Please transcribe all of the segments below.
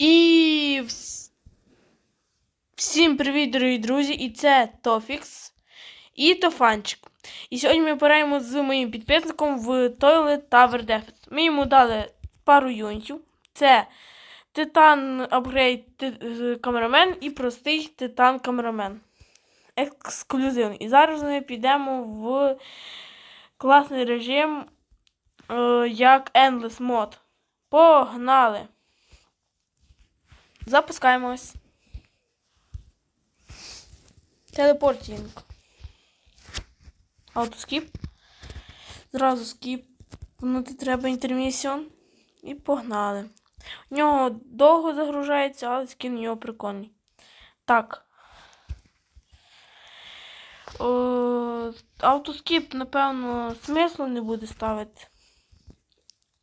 І вс- всім привіт, дорогі друзі! І це Тофікс і Тофанчик. І сьогодні ми пораємо з моїм підписником в Toilet Tower Defense. Ми йому дали пару юнітів. Це Титан Апгрейд Камерамен і простий Титан Камерамен. Ексклюзивний. І зараз ми підемо в класний режим, е, як Endless Mod. Погнали! Запускаємось. Телепортінг. Автоскіп. Зразу скіп. Внути треба інтермісіон. І погнали. У нього довго загружається, але скін у нього прикольний. Так. О, автоскіп, напевно, смислу не буде ставити.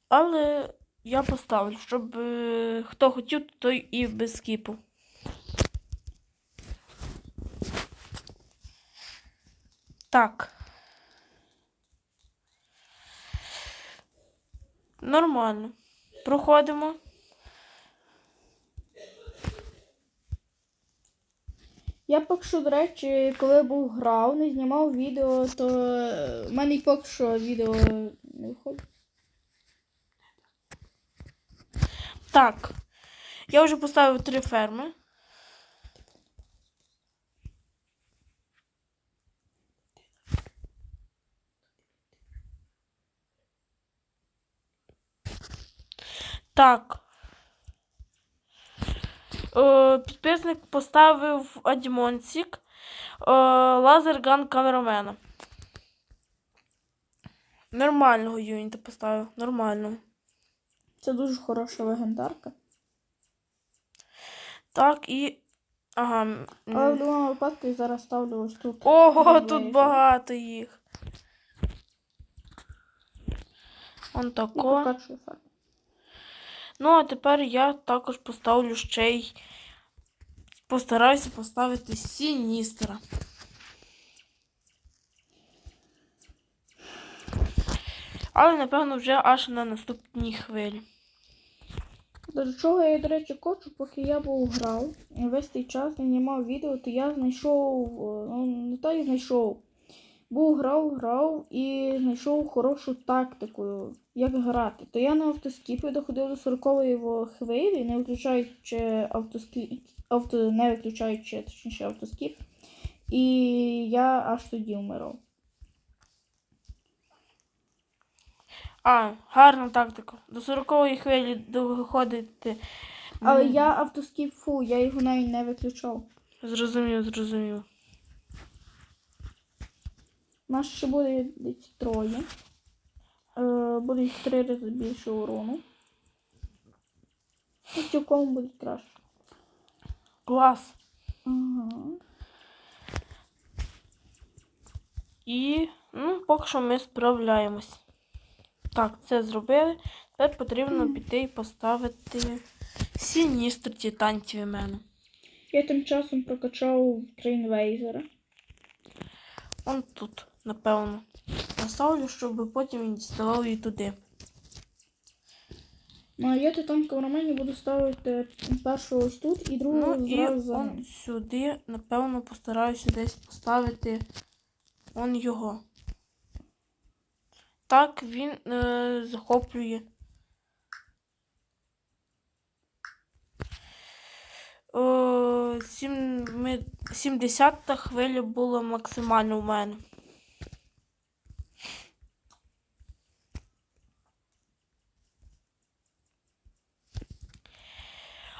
Але я поставлю, щоб е, хто хотів, той і без скіпу. Так. Нормально. Проходимо. Я поки що, до речі, коли був грав, не знімав відео, то е, в мене поки що відео не виходить. Так. Я вже поставив три ферми. Так. Е, підписник поставив Адімонсік. Е, лазерган камерамена. Нормального юніта поставив. Нормального. Це дуже хороша легендарка. Так, і. Ага. Але в будь-якому випадку я зараз ставлю ось тут. Ого, тут багато їх. Он тако. Ну, а тепер я також поставлю ще й. Постараюся поставити Сіністера. Але, напевно, вже аж на наступній хвилі. До чого я, до речі, хочу, поки я був грав, весь цей час не знімав відео, то я знайшов, е, ну не то я знайшов. Був грав, грав і знайшов хорошу тактику, як грати. То я на автоскіпі доходив до 40-ї хвилі, не виключаючи автоскіп, авто, не виключаючи точніше автоскіп. І я аж тоді вмирав. А, гарна тактика. До 40-ї хвилі доходити. Але М, я автоскіп фу, я його навіть не виключав. Зрозумів, зрозумів. Нас ще буде десь троє. Е, буде їх три рази більше урону. І цілком буде краще. Клас. Ага. І ну, поки що ми справляємось. Так, це зробили. Тепер потрібно піти і поставити Сіністр Титанців мене. Я тим часом прокачав трейнвейзера. Он тут, напевно. Поставлю, щоб потім він діставав її туди. Ну, а я титан камерамені буду ставити першу ось тут і другу Ну і за он сюди, напевно, постараюся десь поставити он його. Так він е, захоплює. О, сім, ми, 70 хвиля була максимально в мене.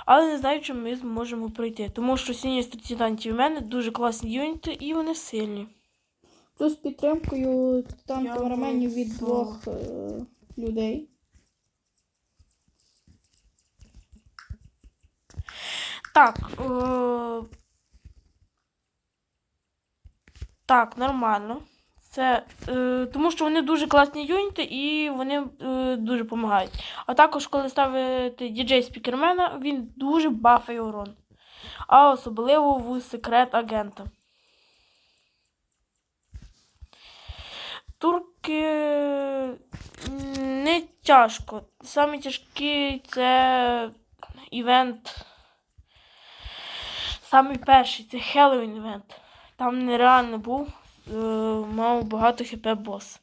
Але не знаю, чи ми зможемо пройти. Тому що сіністр титанів в мене дуже класні юніти і вони сильні. Плюс підтримкою титан Я камераменів від двох е, людей. Так. Е... Так, нормально. Це е, тому що вони дуже класні юніти і вони е, дуже допомагають. А також, коли ставити діджей спікермена, він дуже бафає урон. А особливо в секрет агента. Турки не тяжко. Саме тяжкі це івент. Самий перший це Хеллоуін івент. Там нереально був. е, мав багато хп бос.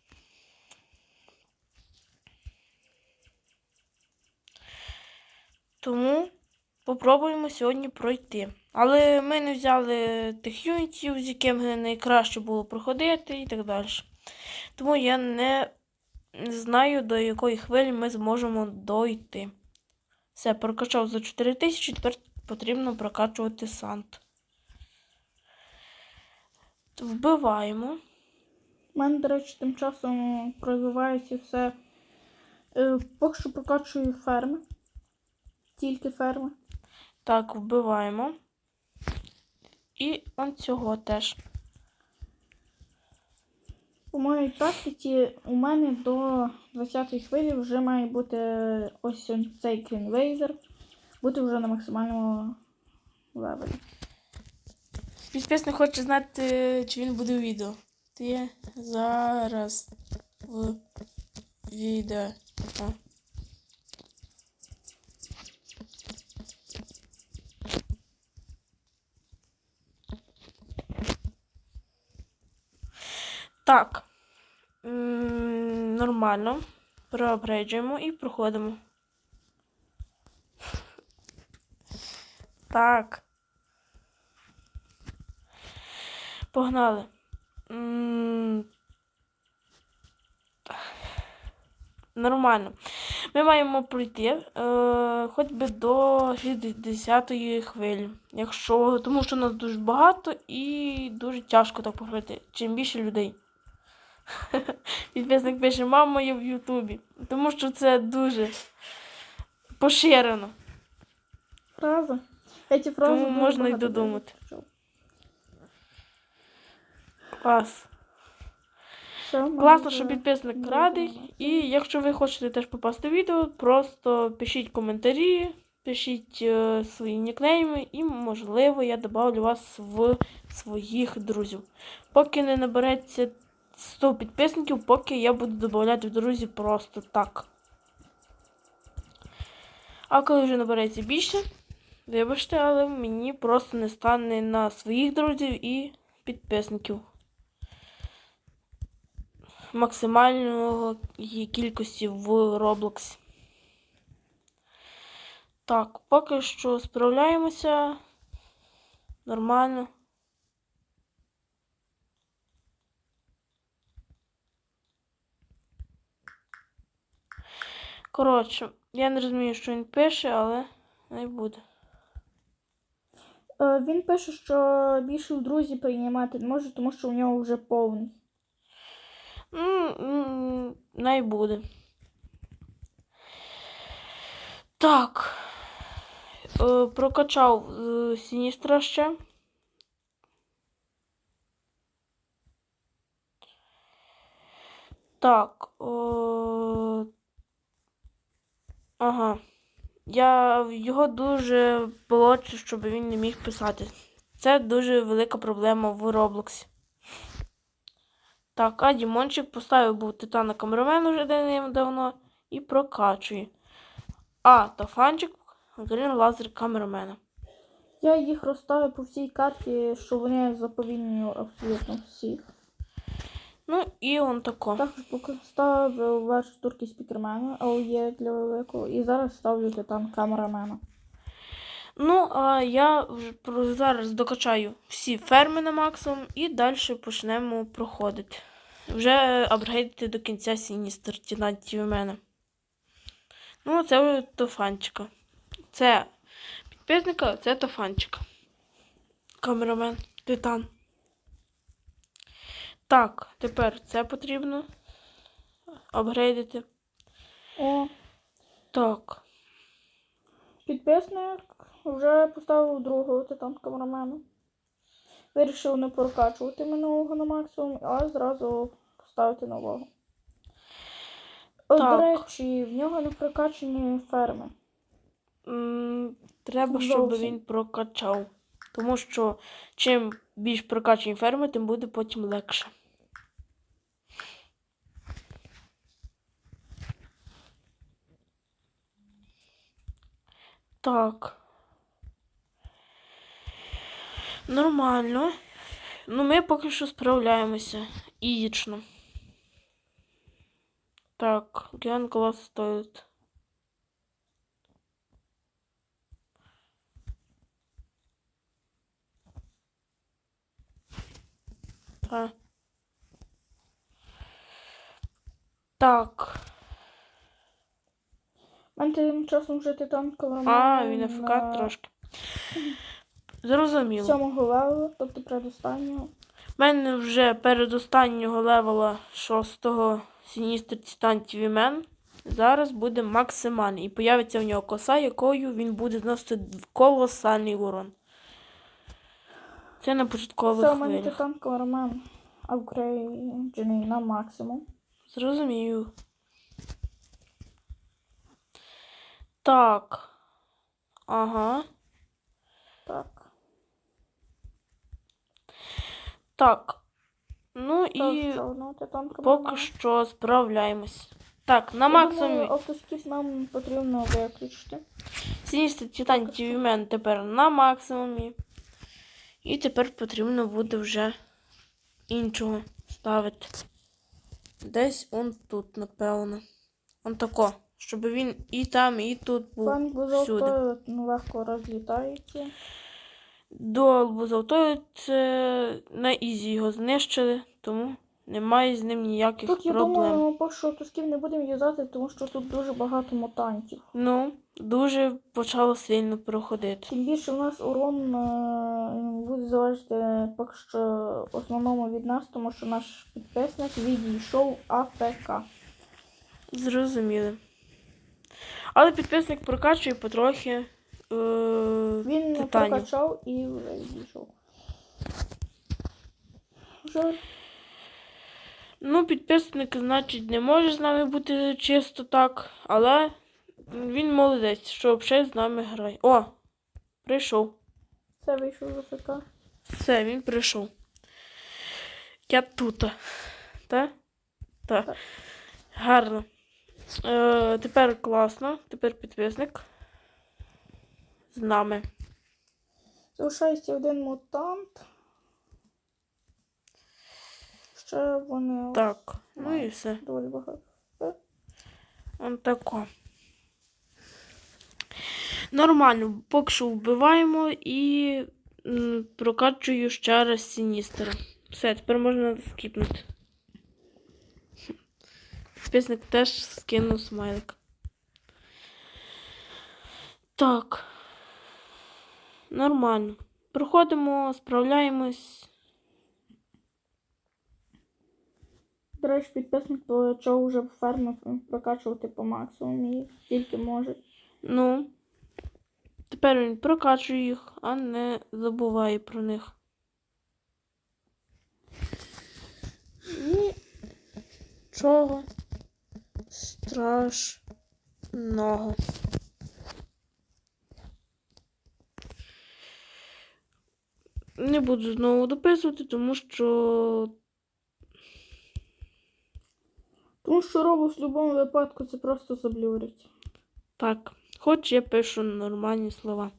Тому попробуємо сьогодні пройти. Але ми не взяли тих юнітів, з якими найкраще було проходити і так далі. Тому я не знаю, до якої хвилі ми зможемо дойти. Все, прокачав за 4000, тепер потрібно прокачувати сант. Вбиваємо. У мене, до речі, тим часом розвивається все. Е, поки що прокачую ферми. Тільки ферми. Так, вбиваємо. І он цього теж. У моїй тактиці у мене до 20-ї хвилі вже має бути ось цей крінвейзер. Бути вже на максимальному левелі. Підписник хоче знати, чи він буде у відео. Ти зараз в відео. Так. М, Нормально. Проапгрейджуємо і проходимо. Так. Погнали. М, Нормально. Ми маємо пройти е, хоч би до 60-ї хвилі. Якщо, тому що нас дуже багато і дуже тяжко так поговорити. Чим більше людей. Підписник пише, мама є в Ютубі. Тому що це дуже поширено. Фраза. Ці фрази Тому можна й додумати. Клас. Все, Класно, що підписник радий. І якщо ви хочете теж попасти в відео, просто пишіть коментарі, пишіть е, свої нікнейми, і, можливо, я добавлю вас в своїх друзів. Поки не набереться 100 підписників, поки я буду додавати в друзі просто так. А коли вже набереться більше, вибачте, але мені просто не стане на своїх друзів і підписників максимальної кількості в Roblox. Так, поки що справляємося. Нормально. Коротше, я не розумію, що він пише, але не буде. Е, Він пише, що більше в друзі приймати не може, тому що у нього вже повний. Ну, най буде. Так. Е, прокачав е, Сіністра ще. Так. Е, ага. Я його дуже болочу, щоб він не міг писати. Це дуже велика проблема в Роблоксі. Так, а Дімончик поставив був титана камерамен уже давно і прокачує. А, та фанчик грін лазер камерамена. Я їх розставив по всій карті, що вони заповільнені абсолютно всіх. Ну і он тако. Також поставив верш турки спікермена, є для великого, і зараз ставлю титан камерамена. Ну, а я зараз докачаю всі ферми на максимум і далі почнемо проходити. Вже апгрейдити до кінця Сіністер Тінатів у мене. Ну, це тофанчика. Це підписника, це тофанчика. Камерамен, титан. Так, тепер це потрібно апгрейдити. О, Так. підписник вже поставив другого титан камерамена. Вирішив не прокачувати минулого на максимум, а зразу поставити нового. О, Так. До речі, в нього не прокачані ферми. М, Треба, щоб він прокачав. Тому що чим більш прокачані ферми, тим буде потім легше. Так. Нормально. Ну, ми поки що справляємося. Ідічно. Так, Ген клас стоїть. Так. Так. У мене тим часом вже титанкова А, він АФК трошки. Зрозуміло. Сьомого левелу, тобто предостаннього. У мене вже передостаннього левела 6-го Сіністр Титан TV Man. Зараз буде максимальний. І появиться в нього коса, якою він буде зносити колосальний урон. Це на початкових Це у мене хвилях. титанкова ромен апгрейджений на максимум. Зрозумію. Так. Ага. Так. Так. Ну І... і поки що справляємось. Так, на максимумі. Автоскіф нам потрібно виключити. Сіністер Титан Man тепер на максимумі. І тепер потрібно буде вже іншого ставити. Десь он тут, напевно. Он тако. Щоб він і там, і тут був. Пан ну, легко розлітається. До Бузовтою це на ізі його знищили, тому немає з ним ніяких Тут, я думаю, поки що автоскіф не будемо юзати, тому що тут дуже багато мутантів. Ну, дуже почало сильно проходити. Тим більше в нас урон буде залежати поки що в основному від нас, тому що наш підписник відійшов АФК. Зрозуміли. Але підписник прокачує потрохи. Е- Він Титанів. прокачав і вже відійшов. Жаль. Ну, підписник, значить, не може з нами бути чисто так, але він молодець, що взагалі з нами грає. О! Прийшов. Це вийшов з АФК. Все, він прийшов. Я тут. Та? Так. Так. Гарно. Е, тепер класно. Тепер підписник. З нами. Залишається один мутант. Ще вони Так. Ну і все. доволі багато. Он тако. Нормально, поки що вбиваємо і прокачую ще раз Сіністера. Все, тепер можна скіпнути. Підписник теж скинув смайлик. Так. Нормально. Проходимо, справляємось. До речі, підписник почав вже ферми прокачувати по максимуму, тільки може. Ну, тепер він прокачує їх, а не забуває про них. Нічого страшного. Не буду знову дописувати, тому що Тому що робот в будь-якому випадку це просто заблюрить. так, хоч я пишу нормальні слова.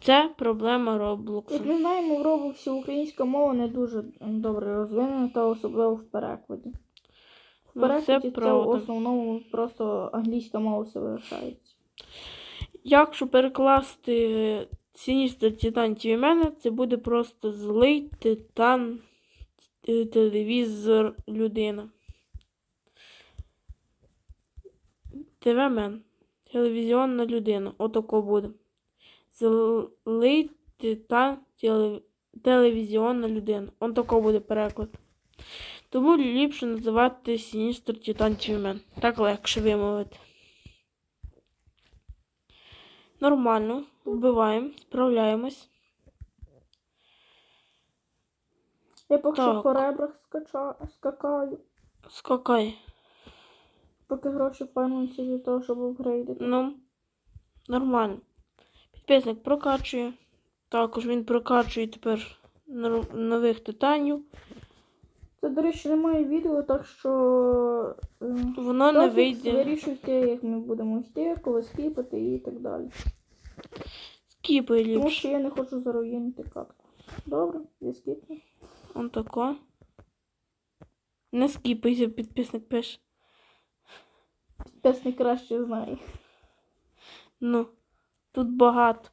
Це проблема Як ми знаємо, в Роблоксі українська мова не дуже добре розвинена, та особливо в перекладі. В Ну, це перекладі це в основному просто англійська мова залишається. Якщо перекласти Сіністер Титан TV мене, це буде просто злий титан е, телевізор людина. ТВ-мен. Телевізіонна людина. Отако буде. Злий титан телевізіонна людина. Он тако буде переклад. Тому ліпше називати Сіністер Титан TV Так легше вимовити. Нормально. Вбиваємо, справляємось. Я поки що по ребрах скача... скакаю, Скакай. Поки гроші фармуються для того, щоб апгрейдити. Ну, нормально. Підписник прокачує. Також він прокачує тепер нових титанів. Це, до речі, немає відео, так що е, Воно не вийде. вирішуйте, як ми будемо йти, коли скіпати і так далі. Скіпай Тому що я не хочу заруїнити катку. Добре, я скіпну. Он тако. Не скіпайся, підписник пише. Підписник краще знає. Ну, тут багато.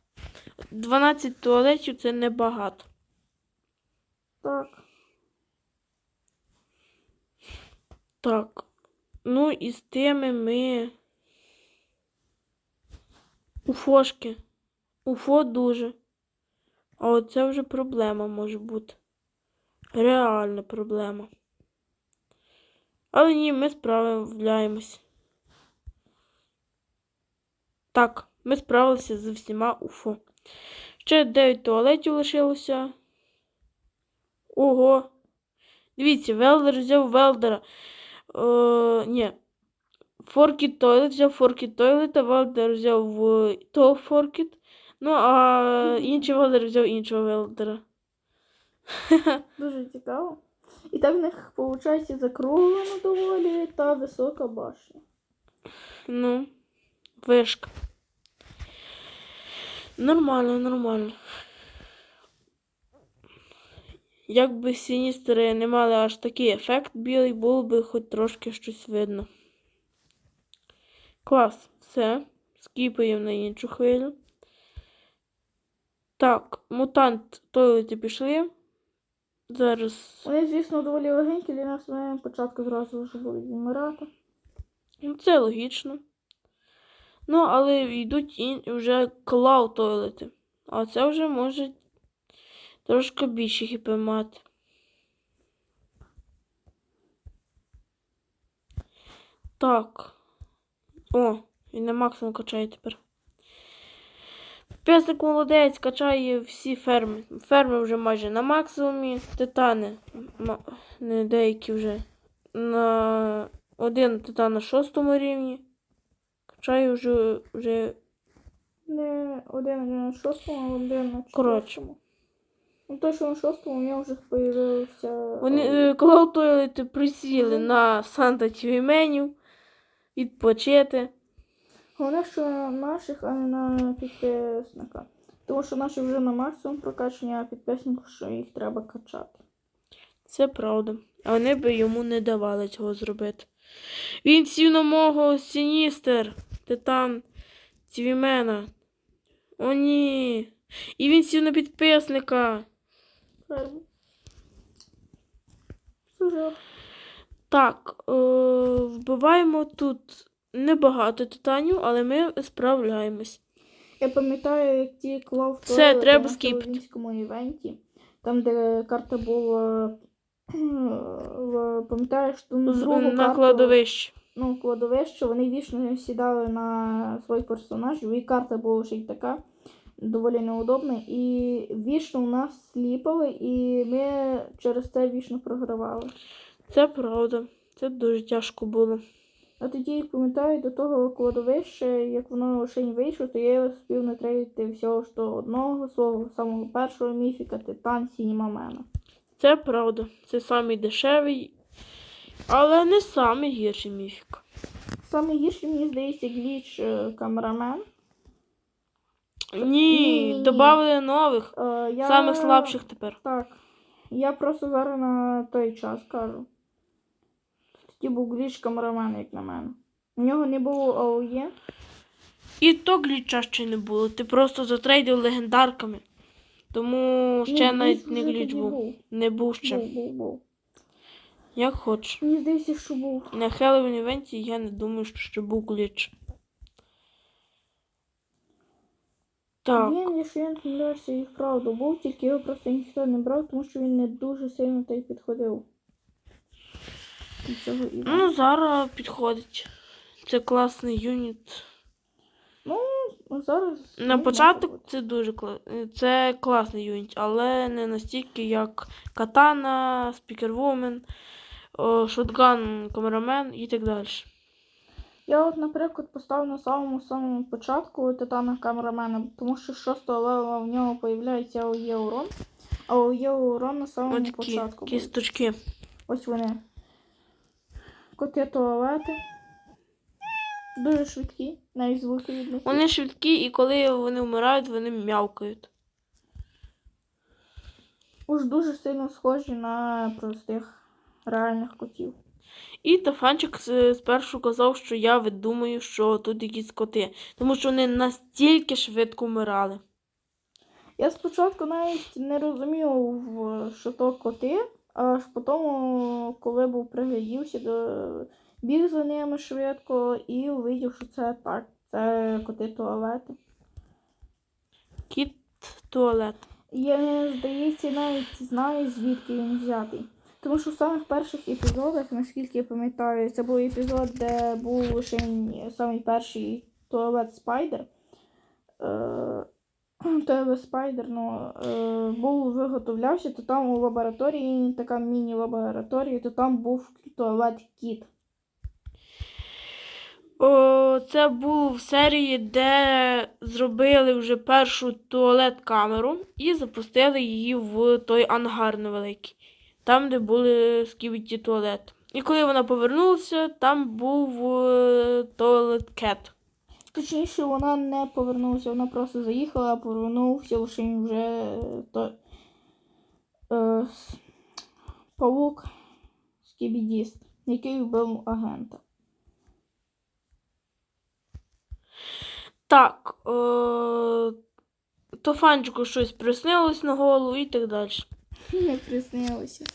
12 туалетів це небагато. Так. Так. Ну і з тими ми. Уфошки. Уфо дуже. А оце вже проблема може бути. Реальна проблема. Але ні, ми справляємось. Так, ми справилися з всіма УФО. Ще 9 туалетів лишилося. Ого. Дивіться, Велдер взяв Велдера. Е, ні. Форкіт Тойлет взяв Форкіт Тойлет, а Велдер взяв е, того Форкіт. Ну, а інший Велдер взяв іншого Велдера. Дуже цікаво. І так в них виходить закруглено доволі та висока башня. Ну, вишка. Нормально, нормально. Якби сіністери не мали аж такий ефект білий, було би хоч трошки щось видно. Клас, все. Скіпаємо на іншу хвилю. Так, мутант тойлети пішли. Зараз. Вони, звісно, доволі легенькі, для нас ми початку зразу вже будуть вмирати. Ну, це логічно. Ну, але йдуть і вже клау тойлети. А це вже може трошки більше хп мати. Так. О, він на максимум качає тепер. Песик молодець, качає всі ферми. Ферми вже майже на максимумі. Титани. Не деякі вже на один титан на шостому рівні. Качаю вже, вже Не один на шостому, а один на Коротше. четвертому. Ну, той, що на шостому, у нього вже появився. Вони е, Cloud Toilet присіли на Санта TV відпочити. Головне, що на наших, а не на підписника. Тому що наші вже на максимум прокачання, а підписнику, що їх треба качати. Це правда. А вони би йому не давали цього зробити. Він сів на мого Сіністер, Титан Твімена. О, ні. І він сів на підписника. Так, е, вбиваємо тут небагато титанів, але ми справляємось. Я пам'ятаю, як ті клав Все, треба на скіпати. Івенті, там, де карта була. Пам'ятаєш, ту на кладовищі. Ну, кладовище, вони вічно сідали на своїх персонажів, і карта була ще й така, доволі неудобна. І вічно у нас сліпали, і ми через це вічно програвали. Це правда. Це дуже тяжко було. А тоді, пам'ятаю, до того кладовища, як воно ще не вийшло, то я успів натрейти всього ж одного свого самого першого міфіка Титан Сінімамена. Це правда. Це самий дешевий, але не самий гірший міфік. Саме гірше, мені здається, гліч е, камерамен. Ні, Ні-ні-ні. додали нових, Е, я... самих слабших тепер. Так. Я просто зараз на той час кажу. Тоді був гліч камерамен, як на мене. У нього не було АОЄ. І то гліча ще не було. Ти просто затрейдив легендарками. Тому ще Ні, навіть не гліч був. був. Не був ще. Був, був, був. Як хочеш. Мені здається, що був. На Хеллоуін івенті я не думаю, що ще був гліч. Так. Він, якщо я не помиляюся, і вправду був, тільки його просто ніхто не брав, тому що він не дуже сильно та й підходив. До цього івенту. Ну, зараз підходить. Це класний юніт. Ну, зараз. На початок це дуже кла... це класний юніт, але не настільки, як Катана, Спікервумен, Шотган, Камерамен і так далі. Я от, наприклад, поставив на самому самому початку титана камерамена, тому що з 6 левела в нього появляється АОЄ урон. А АОЄ урон на самому такі початку. був. кісточки. Ось вони. Коти туалети. Дуже швидкі, навіть звуки від них. Вони швидкі, і коли вони вмирають, вони м'явкають. Уж дуже сильно схожі на простих реальних котів. І Тафанчик спершу казав, що я видумаю, що тут якісь коти, тому що вони настільки швидко вмирали. Я спочатку навіть не розумів, що то коти, аж потім, коли був приглядівся, до... біг за ними швидко і увидів, що це так. Це коти туалети. Кіт туалет. Я, здається, навіть знаю, звідки він взятий. Тому що в самих перших епізодах, наскільки я пам'ятаю, це був епізод, де був лише самий перший туалет Спайдер. Е, туалет Спайдер, ну, е, був виготовлявся, то там у лабораторії, така міні-лабораторія, то там був туалет кіт. О, це було в серії, де зробили вже першу туалет-камеру і запустили її в той ангар невеликий, там, де були скібіті туалет. І коли вона повернулася, там був е, туалет кет. Точніше, вона не повернулася, вона просто заїхала, а повернувся лише вже е, то, е, павук Скібідіст, який вбив агента. Так, е, Тофанчику щось приснилось на голову і так далі. Не приснилося.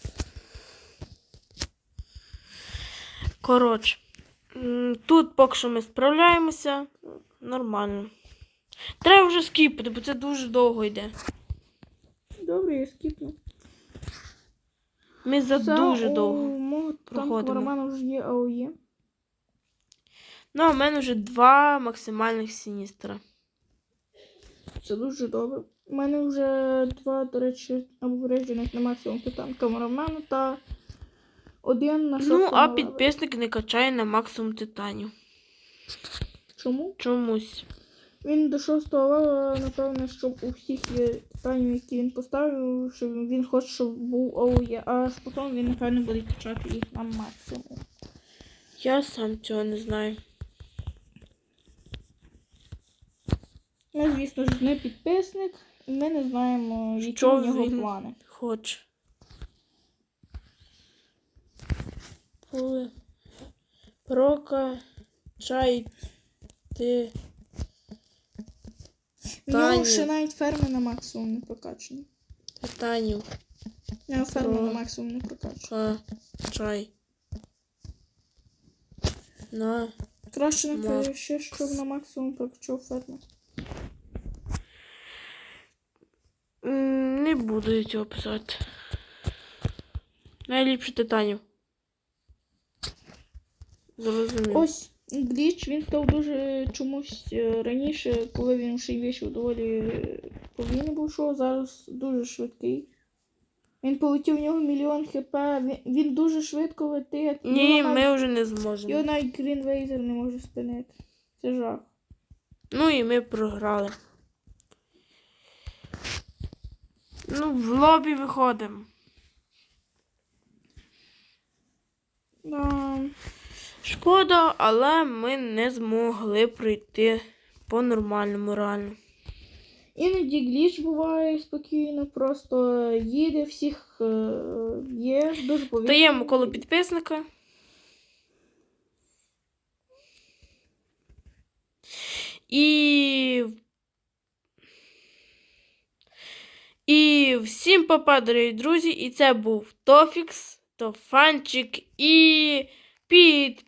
Коротше, тут поки що ми справляємося. Нормально. Треба вже скіпати, бо це дуже довго йде. Добре, я скіпну. Ми за Це дуже у довго. мого Там проходимо. Романа вже є АОЄ. Ну, а в мене вже два максимальних сіністра. Це дуже добре. У мене вже два, до речі, обврежених на максимум питань камерамена та один на Ну, а підписник не качає на максимум титанів. Чому? Чомусь. Він до шостого левела, напевно, щоб у всіх є питання, які він поставив, що він хоче, щоб був АОЄ, а аж потім він, напевно, буде качати їх на максимум. Я сам цього не знаю. Ну, звісно ж, не підписник, і ми не знаємо, які Що в нього він? плани. Хоче. Коли прокачай ти. В нього ще навіть ферми на максимум не прокачані. Титанів. В нього ферми на максимум не прокачані. Качай. На. Краще Макс. напише, щоб на максимум прокачав ферму. Не буду я цього писати. Найліпше титанів. Зрозумів. Ось гліч, він став дуже чомусь е, раніше, коли він ще й вийшов доволі е, повільний був шоу, зараз дуже швидкий. Він полетів в нього мільйон хп, він, він дуже швидко летить. Ні, його, ми навіть, вже не зможемо. його навіть Грінвейзер не може спинити. Це жах. Ну і ми програли. Ну, в лобі виходимо. Да. Шкода, але ми не змогли пройти по-нормальному реально. Іноді гліч буває спокійно, просто їде, всіх е, є, дуже повільно. Даємо коло підписника. І. І всім папа, дорогі друзі. І це був Тофікс, Тофанчик і підписник.